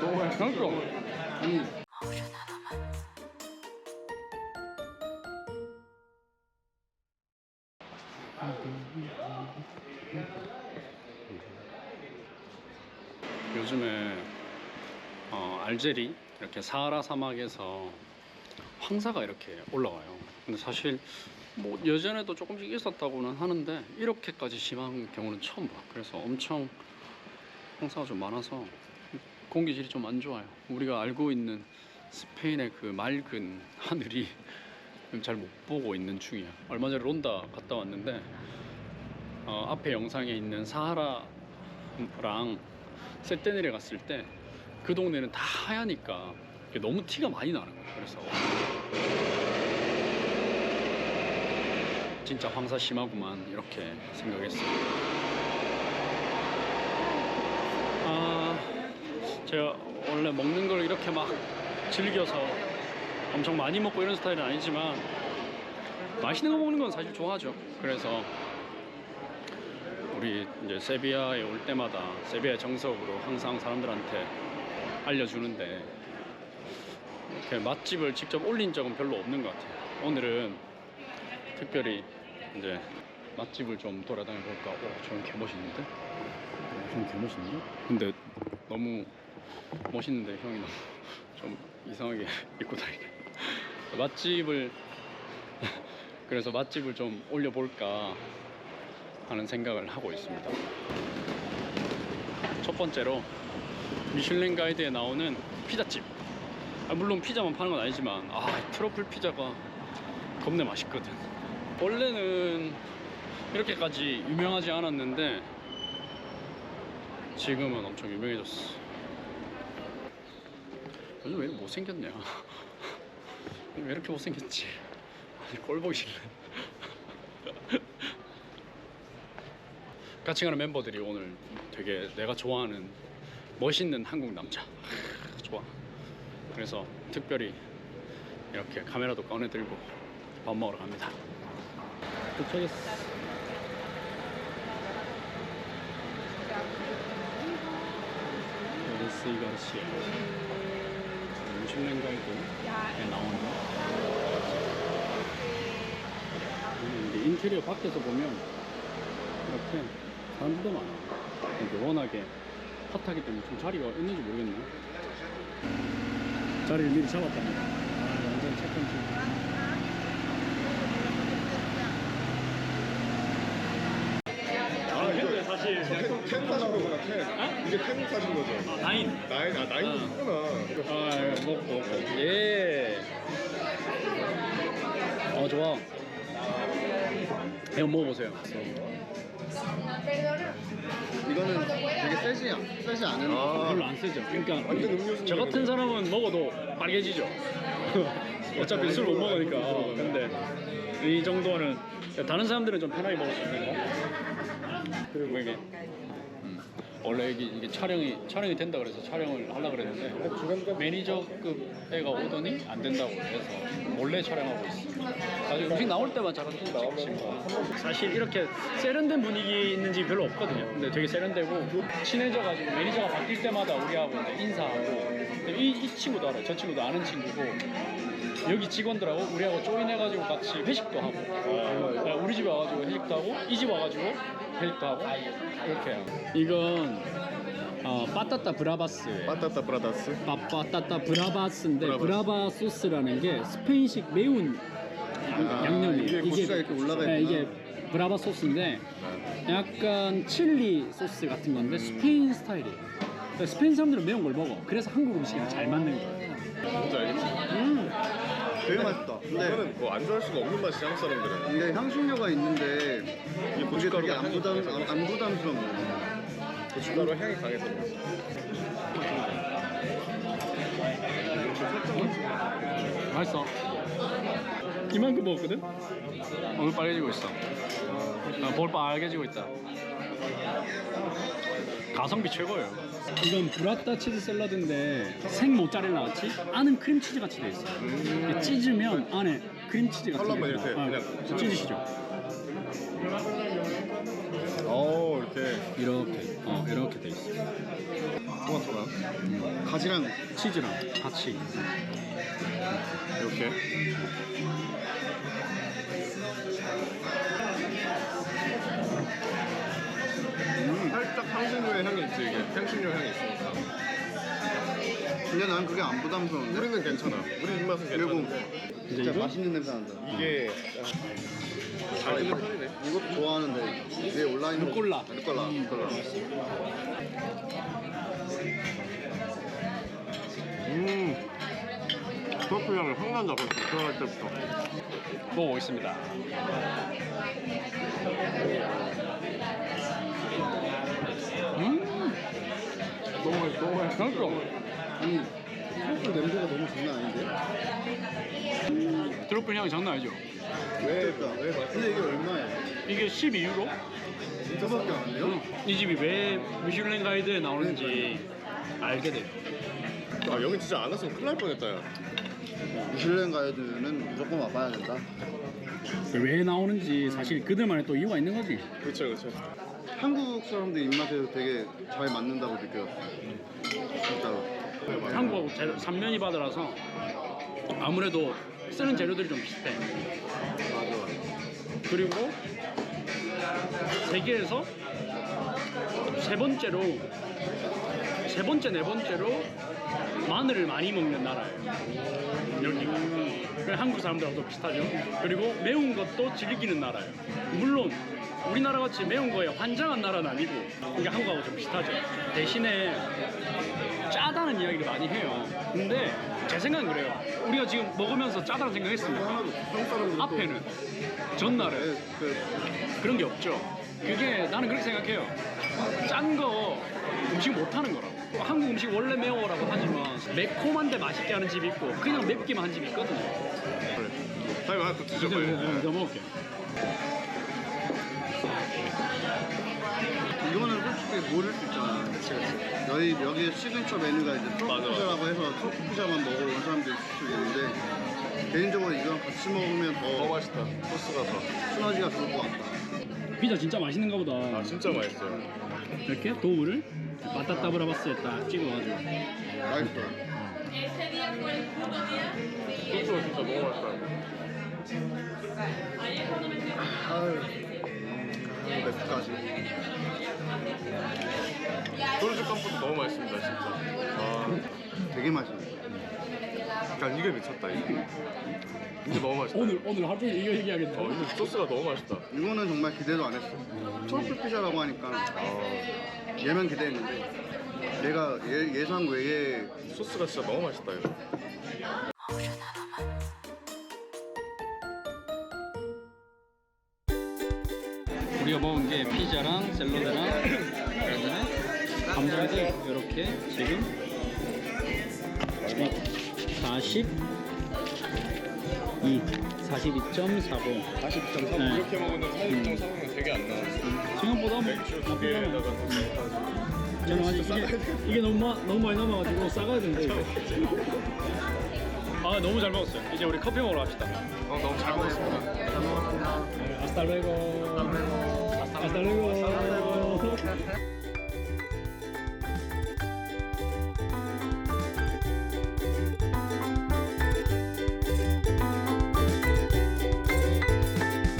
너무 맛있어. 아니 요즘에 어, 알제리 이렇게 사하라 사막에서 황사가 이렇게 올라와요. 근데 사실 뭐 예전에도 조금씩 있었다고는 하는데 이렇게까지 심한 경우는 처음 봐. 그래서 엄청 황사가 좀 많아서 공기질이 좀 안 좋아요. 우리가 알고 있는 스페인의 그 맑은 하늘이 잘 못 보고 있는 중이야. 얼마 전에 론다 갔다 왔는데 어, 앞에 영상에 있는 사하라랑 세테네리 갔을 때 그 동네는 다 하얘니까 이게 너무 티가 많이 나는 거예요. 그래서 진짜 황사 심하구만 이렇게 생각했어요. 아, 제가 원래 먹는 걸 이렇게 막 즐겨서 엄청 많이 먹고 이런 스타일은 아니지만 맛있는 거 먹는 건 사실 좋아하죠. 그래서 우리 이제 세비야에 올 때마다 세비야의 정석으로 항상 사람들한테 알려주는데 이렇게 맛집을 직접 올린 적은 별로 없는 것 같아요. 오늘은 특별히 이제 맛집을 좀 돌아다녀 볼까. 오, 저는 개 멋있는데? 좀개 멋있는데? 근데 너무 멋있는데 형이 너무 좀 이상하게 입고 다니네. 맛집을 그래서 맛집을 좀 올려볼까 하는 생각을 하고 있습니다. 첫 번째로 미슐랭 가이드에 나오는 피자집. 아, 물론 피자만 파는 건 아니지만 아 트러플 피자가 겁내 맛있거든. 원래는 이렇게까지 유명하지 않았는데 지금은 엄청 유명해졌어. 요즘 왜 못생겼냐? 왜 이렇게 못생겼지? 아니 꼴 보기 싫네. 같이 가는 멤버들이 오늘 되게 내가 좋아하는 멋있는 한국 남자 좋아 그래서 특별히 이렇게 카메라도 꺼내 들고 밥 먹으러 갑니다 도착했어 에리스 이가시아 음 식랭 가이드에 나오는 음, 이게 인테리어 밖에서 보면 이렇게 사람들도 많아. 근데 워낙에 핫하기 때문에 좀 자리가 있는지 모르겠네. 자리를 미리 잡았답니다. 아, 완전 착한 친구. 아, 사실 캔, 캔 사신 거구나 캔 이게 캔 사신 거죠 나인. 나인 아 나인도 어. 있구나 아, 먹고 먹고. 예. 어 좋아. 이거 먹어보세요. 이거는 되게 세지, 세지 않은 아 별로 안 세죠. 그러니까 완전 음료수 저 같은 사람은 먹어도 빨개지죠. 어차피 술 못 먹으니까. 어, 근데 이 정도는 다른 사람들은 좀 편하게 먹을 수 있는 거. 그리고 이게 음, 원래 이게, 이게 촬영이 촬영이 된다 그래서 촬영을 하려 그랬는데 매니저급 애가 오더니 안 된다고 해서 몰래 촬영하고 있어. 사실 음식 나올 때만 잠깐 찍지 뭐. 사실 이렇게 세련된 분위기 있는 집 별로 없거든요. 근데 되게 세련되고 친해져가지고 매니저가 바뀔 때마다 우리하고 인사하고 근데 이, 이 친구도 알아요. 저 친구도 아는 친구고 여기 직원들하고 우리하고 조인해가지고 같이 회식도 하고 네, 우리 집에 와가지고 회식도 하고 이 집 와가지고 회식도 하고 이렇게 해요. 이건 어, 빠따따 브라바스예요. 빠따따 브라다스 빠빠따따 브라바스인데 브라바스. 브라바 소스라는 게 스페인식 매운 아, 양념이에요. 이게 고추가 이렇게 올라가 네, 있구나. 이게 브라바 소스인데 약간 칠리 소스 같은 건데 스페인 스타일이에요. 그러니까 스페인 사람들은 매운 걸 먹어. 그래서 한국 음식이랑 잘 맞는 거예요. 뭔지 알겠지? 음. 되게 맛있다. 근데 이거는 뭐 안 좋아할 수가 없는 맛이야 한국 사람들은 이게 향신료가 있는데 이게 이게 되게 고춧가루가 안 향이 부담 강해서 안, 안 부담스럽네. 고춧가루 향이 강해서. 맛있어. 이만큼 먹었거든? 얼굴 빨개지고 있어. 아, 볼 빨개지고 있다. 가성비 최고예요. 이건 브라타 치즈 샐러드인데 생 모짜렐라 같이 안은 크림치즈 같이 돼 있어요. 이게 찢으면 안에 크림치즈 컬러만 게 이렇게 있어요. 그냥 아, 찢으시죠. 어 이렇게 이렇게 어 이렇게 돼 있어. 토마토랑 가지랑 치즈랑 같이. 이렇게. 향신료의 향이 있지 이게 향신료 향이 있으니까. 근데 난 그게 안 부담스러운데? 우리는 괜찮아. 우리 입맛은 그리고 괜찮은데 진짜 이거 맛있는 냄새 난다 이게 잘 있는 편이네. 이것도 좋아하는데 위에 온라인 루꼴라. 루꼴라 루꼴라 음, 트러플 향이 확 난다 벌써 들어갈 때부터. 먹어보겠습니다. 음, 너무 맛있어, 너무 맛있어. 아니 소스 냄새가 너무 장난 아닌데? 트러플 향이 장난 아니죠? 왜, 그러니까. 왜 맛있어? 근데 이게 얼마야? 이게 12유로? 진짜밖에 안 돼요? 이 집이 왜 미슐랭 가이드에 나오는지 알게 돼요. 아, 여기 진짜 안 왔으면 큰일 날 뻔했다, 야. 미슐랭 가이드는 무조건 와봐야 된다 왜 나오는지 사실 그들만의 또 이유가 있는 거지. 그쵸, 그쵸. 한국 사람들 입맛에 되게 잘 맞는다고 느꼈어 진짜로 한국하고 재- 삼면이 바다라서 아무래도 쓰는 재료들이 좀 비슷해. 그리고 세계에서 세 번째로 세 번째 네 번째로 마늘을 많이 먹는 나라예요. 여기가. 그래, 한국 사람들하고도 비슷하죠. 그리고 매운 것도 즐기는 나라예요. 물론 우리나라 같이 매운 거에 환장한 나라는 아니고 그러니까 한국하고 좀 비슷하죠. 대신에 짜다는 이야기를 많이 해요. 근데 제 생각은 그래요. 우리가 지금 먹으면서 짜다는 사람들 앞에는 전날에 그 그런 게 없죠. 그게 나는 그렇게 생각해요. 짠 거 음식 못하는 거라고. 한국 음식 원래 매워라고 하지만 매콤한데 맛있게 하는 집이 있고 그냥 맵기만 한 집이 있거든요. 사장님 하나 더 이제 드셔봐요. 이거 먹을게. 솔직히 모를 수 있잖아 그치 그치 여기 여기 시그니처 메뉴가 이제 맞아, 맞아. 피자라고 해서 트러플 피자만 먹으러 온 사람도 있을 수 있는데 개인적으로 이거랑 같이 먹으면 더더 맛있다. 소스가 더. 순하지가 좋을 것 같다 피자 진짜 맛있는가 보다. 아, 진짜 맛있어요. 이렇게 도우를 바타타 브라 바스에 딱 찍어가지고. 맛있어 Ese día fue el puro día. Sí, 소스가 진짜 너무 맛있다. cuando me 아유 맵까지 소르주 깜푸도 너무 맛있습니다, 진짜. 아, 되게 맛있어 그러니까 이게 미쳤다, 이게. 이게 너무 맛있다. 오늘 오늘 하루 종일 이거 얘기하겠네. 어, 이거 소스가 너무 맛있다. 이거는 정말 기대도 안 했어 트러플 피자라고 하니까 얘만 기대했는데 얘가 예, 예상 외에 소스가 진짜 너무 맛있다, 이거. 우리가 먹은 게 피자랑 샐러드랑 그다음에 감자들 이렇게 지금 42 42.40 40.3 네. 이렇게 먹으면 40.3이면 되게 안 나왔어. 생각보다 뭐 맥주 두 나쁘지 개에다가 않아. 더 저는 아직 이게, 이게 너무, 마- 너무 많이 남아가지고 싸가야 된다 이거. 아 너무 잘 먹었어요. 이제 우리 커피 먹으러 갑시다. 어, 너무 잘 먹었습니다. 아스탈레고 아스탈레고